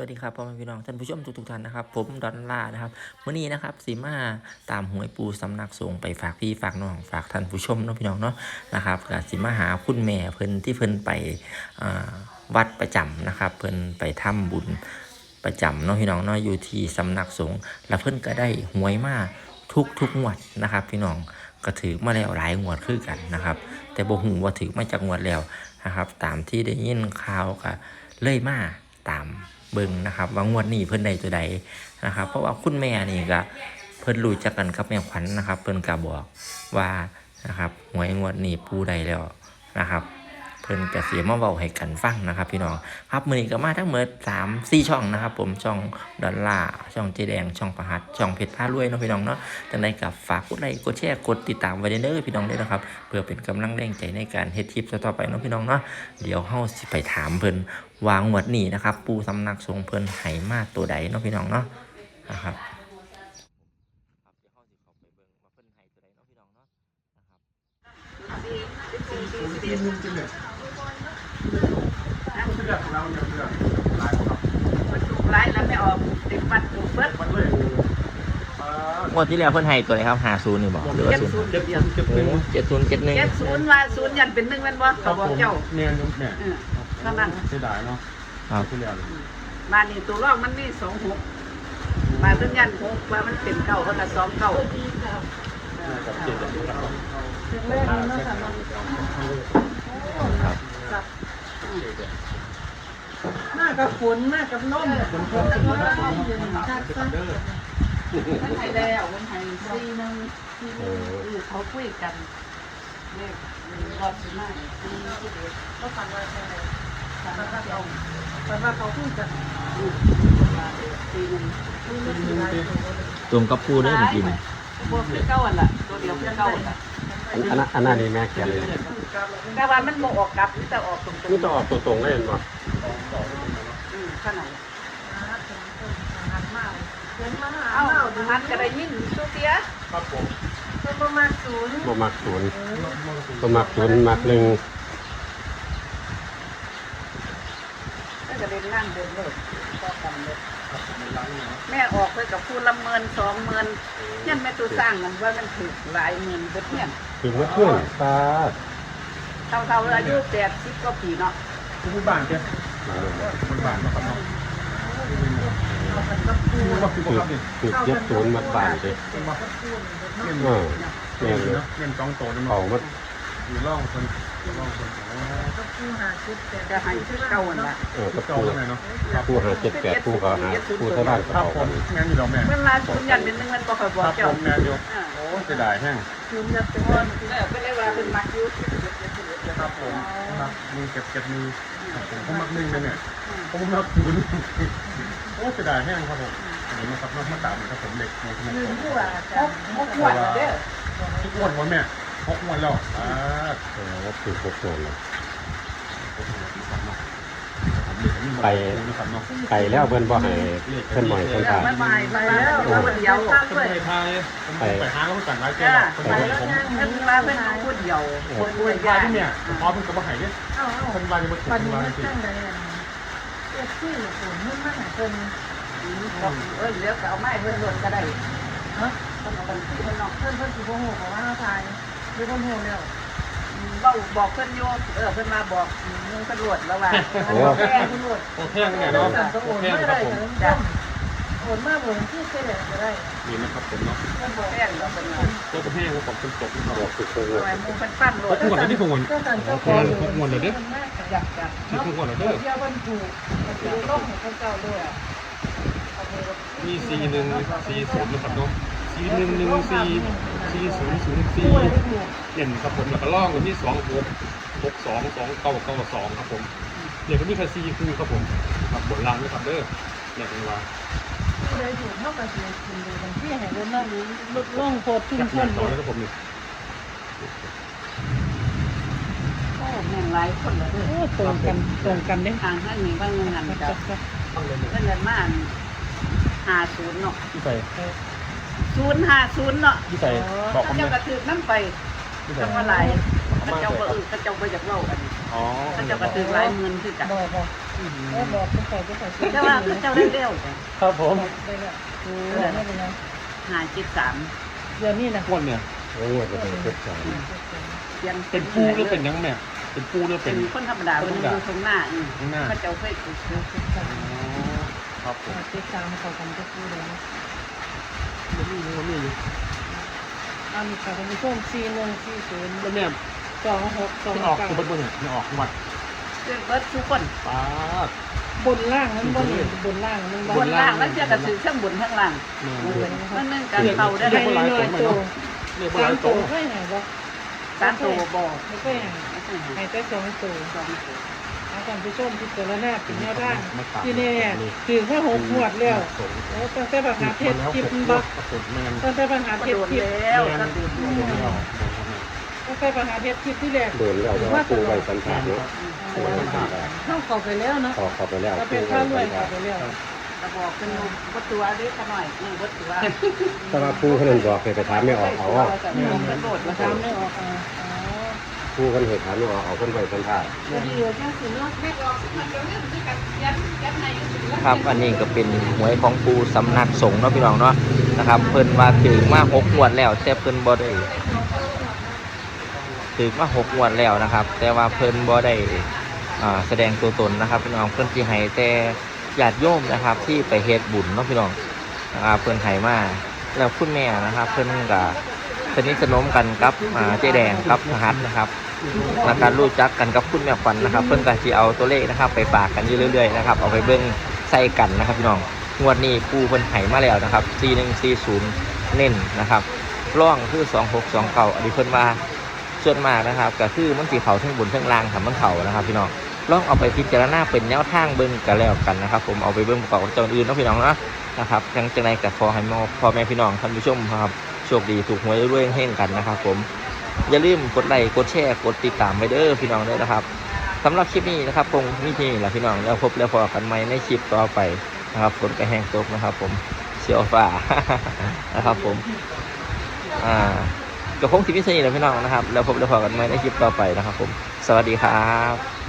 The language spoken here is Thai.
วัสดีครับพ่อแม่พี่น้องท่านผู้ชมทุกๆท่านนะครับ ผมดอนล่านะครับวันนี้นะครับสีมาตามหวยปูสำนักสงฆ์ไปฝากพี่ฝากน้องฝากท่านผู้ชมเนาะพี่น้องเนาะนะครับกับสีมาหาคุณแม่เพิ่นที่เพิ่นไปวัดประจำนะครับ เพิ่นไปทำบุญประจำเนาะพี่น้องเนาะอยู่ที่สำนักสงฆ์แล้วเพิ่นก็ได้หวยมาทุกทุกงวดนะครับ พี่น้องก็ถือมาแล้วหลายงวดคือกันนะครับ แต่บ่ฮู้ว่าถือมาจากงวดแล้วนะครับ ตามที่ได้ยินข่าวก็เลยมาตาม เบิ่งนะครับว่างวดนี้เพิ่นใดตัวใดนะครับ เพราะว่าคุณแม่นี่ก็เพิ่นรู้จักกันกับแม่ขวัญนะครับ เพิ่นก็บอกว่านะครับหวยงวดนี้ปูได้แล้วนะครับ พิ่นก็เสียมาเว้าให้กันฟังนะครับ พี่น้องครับมื้อนี้ก็มาทั้งหมด3 4ช่องนะครับ ผมช่องดอลลาร์ช่องเจแดงช่องประหัดช่องเพชรพารวยเนาะพี่น้องเนาะจังไดกับฝากกดไลค์กดแชร์กดติดตามไว้เด้อพี่น้องเด้อนะครับ เพื่อเป็นกำลังแรงใจในการเฮ็ดคลิปต่อไปเนาะพี่น้องเนาะเดี๋ยวเฮาสิไปถามเพิ่นวางหมวดนี้นะครับ ปูสำนักทรงเพิ่นให้มาตัวใดเนาะพี่น้องเนาะนะครับไล่แล้วไม่ออกติดบัตรถูกเบิดงวดที่แล้วเพิ่นให้ตัวไหนครับ50นี่บ่หรือว่าเจ็ด0ศูนย์เจ็ดเจ็บเป็นเจ็ดศูนย์เจ็ดหนึ่งเจ็ดศูนย์ว่าศูนย์ยันเป็นหนึ่งแมันบ่คเขารับบอกผมเจ้าเนียนยุบเนี่ยเออเท่านั้นเสียดายเนาะครับที่แล้วบ้านนี้ตัวรองมันมีสองหกบ้านเรื่องยันหกว่ามันเป็นเก้าก็จะสองเก้ากับเจ็ดกับครับครับ มา กกับฝนมากกับลมคนพบกันนะครับผมครับเด้อมันไทยแล้วมันไทยซีนึงซีนึงเขาคุยกันเลขรอบสิบห้าซีที่เด็ดก็ฝันว่าใช่ไหมสามสิบสองฝันว่าเขาพูดกันซีนึงตัวตรงกับปูได้เมื่อกี้นี่พวกคือเก้าอันละตัวเดียวคือเก้าอันละอันนั้นอันนั้นนี่แม่เขียนเลยแต่ว่ามันบ่ออกกลับแต่ออกตรงๆนี่ต้องออกตรงได้เห็นป่ะ อืมขนาดหันมาเห็นมาหาเอ้าเอ้าดูมันก็ได้ยินสุเสียครับผมเป็นประมาณศูนย์บ่มักศูนย์บ่มักศูนย์มักหนึ่งก็จะเดินนั่งเดินเลยก็กันเลยแม่ออกไปกับผู้ละเมินสองเมินเนี่ยแม่ตัวสร้างมันว่ามันถือหลายหมื่นเบิดเนี่ยถึงว่าเพื่อนตาเท่าเท่าๆอายุแปดสิบกว่าปีเนาะผู้บ้านแก ผู้บ้านนะครับเนาะเอากันกับปูคือเจ็ดศูนย์มัดบ้านเลยเออแม่นเลยเงินกองโตนเอามัดอยู่ร่องคนร่องคนกับปูหาชุดแต่จะให้เก่าอันละเออกับเก่าผู้เท่าไหร่เนาะผู้หาเจ็ดแปดผู้เขาหาผู้ชาวบ้านครัเขาบผมแม่นอยู่ดอกแม่เมื่อลาสุนยันเป็นหนึ่งมันบอกเขาบอกเจ้ามแม่นอยู่อ่าโอ้เสียดายแห้งศูนย์ยัดเป็นเออเออเป็นไรว่าเป็นมักอยู่ ครับผมครับมือเก็บเก็บมือผมก็มักนึ่งเลยเนี่ยผมมักศูนย์โอ้เสียดายแห้งครับผมอันนี้มาครับมาตามครับผมเด็กในสมยืองนผู้ว่าพจะกพกขวดเด้อทุกวันวันแม่พกวันแล้วอ่าเออว่าคือพวกโจรเลย ไปนะครับเนาะไปแล้วเพิ่นบ่ให้เพิ่นบ่ให้เพิ่นเออขายมันมาให้มาแล้วอยู่คนเดียวคนไทยไทยไปหาเขาสั่งร้านแก้จ้าวคนไปไทยแล้วผมนั่งเพิ่นมาเพิ่นอยู่คนเดียวคนรวยยายายที่เนี่ยพอเพิ่งกลับมาหายเนี่ยเอ้าเอ้าคนวายจะมาถึงปันคนนี้วายมันสิตั้งได้ยังเอ็ดซี่ฝนมันมาหาเพิ่นบอกเออเดี๋ยวก็เอาไม้เพิ่นหล่นก็ได้ฮะเพิ่นเอาบัญชีเพิ่นเนาะเพิ่นเพิ่นสิบ่ฮู้ของว่าเราทายหรือเพิ่นฮู้แล้วเว้า บอกเพิ่นโยเออเพิ่นมาบอกมึงตำรวจแล้วว่าโอ้แก้ตำรวจโอเคเนี่ยเนาะสั่งก็โอโอนเคมาครัได้บผมถึงจ้ะโอนมาบ่ที่เสด็จก็ได้นี่นะครับผมเนาะเพิ่นบอกแป้งแล้วเพิ่นว่าตัวกระเพงผมเป็นตกที่เขาบอกคือเพิ่นทำไมมึงเพิ่นปั้นโลดพกวันนี้พกวันก็สั่งก็โอเคพกวันเลยเด้อ อยากจะที่พกวันเลยเด้อเที่ยววันถูกมันจะลงให้เขาเจ้าด้วยอะมีสี่หนึ่งสี่ศูนย์นะครับเนาะ สี่หนึ่งหนึ่งสี่สี่ศูนย์ศูนย์สี่เด่นครับผมแล้วก็ล่องกันที่สองหกหกสองสองเก้าเก้าสองครับผมเนี่ยก็มีแค่สี่คู่ครับผมครับบนล่างด้วยครับเด้อเนี่ยเป็นว่าผู้ใดถูกเท่ากับเสียกินเลยบางที่ให้รถนั่งรู้ลดล่องโคตรทุ่มข้นเลยครับผมนี่โอ้แม่งหลายคนละเด้อตรงกันตรงกันเด้ทางท่านนี้ว่าเงินนั่นจะตั้งเลยเงินเงินมาหาศูนย์เนาะพี่ใส่ ศูนย์ห้าศูนย์เนาะพี่ใส่บอกเขาคำเจ้านี้กระถือน้ำไปพี่ใส่จังว่าหลายเขาเจ้าบ่เออเขาเจ้าบ่อยากเล่ากันอ๋อเขาเจ้ากระถือหลายหมื่นคือกันบอกบอกเแล้วบอกผู้ใส่ผู้ใส่เจ้าว่าคือเจ้าเร็วๆจ้ะครับผมไปแล้วคือไม่เป็นไรหาจิตสามเดี๋ยวนี้นะก้นเนี่ยโอ้ยก็เป็นเจ็ดสามยังเป็นปูหรือเป็นยังแม่เป็นปูหรือเป็เป็นนคนธรรมดาเป็นอยู่ตรงหน้าอืมข้างหน้าพระเจ้าเคยถูกครับผมเจ็ดสามเขาทำจะพูดเลย มันมีมันมีอยู่เอามีค่ะคุณผู้ชมสี่หนึ่งสี่ศูนย์แล้วแม่สองหกสองที่ออกเก้าคือเบิ้ลเนี่ยไม่ออกวัดเรื่องเบิดทุกคน ป้าด บนล่างนั้นบนบนล่างนั้นบนล่างแล้วเจ้าก็ถือข้างบนข้างล่างแม่มันนึ่งกันเตาได้ได้เลยหน่อยโตเรียกว่าสามไรโตโตไม่ไหนบ่สามตัวบอกไม่ค่อยไหนให้แต่สองโตสองตัว เอาท่านผู้ชมพิจารณาเป็นแนวด้านที่แน่ถือว่าหกหวดแล้วแล้วตั้งแต่ปัญหาเพชรจิบบักกระสุนแมนตั้งแต่ปัญหาก็เพชโดรนจิบแล้วก็โดนโดนแล้วตั้งแต่ปัญหาเพชรจิบที่แรกโดนแล้วแต่ว่าปูไว้สันผาดเนาะปูไว้สันผาดอะเข้าเข้าไปแล้วเนาะออกเข้าไปแล้วก็ปูเป็นไว้ข้าวรวสัยนเข้าผาดไปแล้วกระบอกเป็นวัตถุเล็กหน่อยนี่วัตถุแต่ว่าปูคนนั้นบอกให้ไปถามไม่ออกเอาอะกระโดดมามาถามทำไม่ออก อ่าอ๋อปูคนเหตุถามไม่ออกเอาคนไว้สันผาดเดี๋ยวดีเดี๋ยวแค่สิเนาะแม่ออกมันจะเรื่องที่กันยัดยัดในอยู่สิครับอันนี้ก็เป็นหวยของปูสำนักสงฆ์เนาะพี่น้องเนาะนะครับ เพิ่นว่าถือมาหกงวดแล้วแต่เพิ่นบ่ได้ถือมาหกงวดแล้วนะครับ แต่ว่าเพิ่นบ่ได้แสดงตัวตนนะครับพี่น้องเพิ่นสิให้แต่ญาติโยมนะครับ ที่ไปเฮ็ดบุญเนาะพี่น้องนะครับเพิ่นให้มาแล้วคุณแม่นะครับ เพิ่นก็สนิทสนมกันกับเจ๊แดงกับหัสนะครับ และการรู้จักกันกับคุณแม่ขวัญนะครับ เพิ่นก็สิเอาตัวเลขนะครับ ไปฝากกันอยู่เรื่อยๆนะครับเอาไปเบิ่งใส่กันนะครับพี่น้องงวดนี้ปูเพิ่นไห้มาแล้วนะครับ4140เน้นนะครับร่องคือ 2629อันนี้เพิ่นว่าส่วนมากนะครับก็คือมันสิเขาทั้งบนทั้งล่างค่ะมันเขานะครับ พี่น้องลองเอาไปพิจารณาเป็นแนวทางเบิ่งกันแล้วกันนะครับ ผมเอาไปเบิ่งประกอบกับจ้าอื่นนะพี่น้องนะนะครับจังจังไดก็ขอให้มอพ่อแม่พี่น้องท่านผู้ชมครับโชคดีถูกหวยรวยๆเฮงกันนะครับ ผม อย่าลืมกดไลค์กดแชร์กดติดตามไปเด้อพี่น้องด้วยนะครับสำหรับคลิปนี้นะครับคงมีที่นี่แหละพี่น้องแล้วพบแล้วพอกันใหม่ในคลิปต่อไปนะครับฝนกระแห้งตกนะครับ ผมเสียวฝ่านะครับ ผม อ่าก็คงที่มีสนิทแหละพี่น้องนะครับ แล้วพบแล้วพอกันใหม่ในคลิปต่อไปนะครับ ผม สวัสดีครับ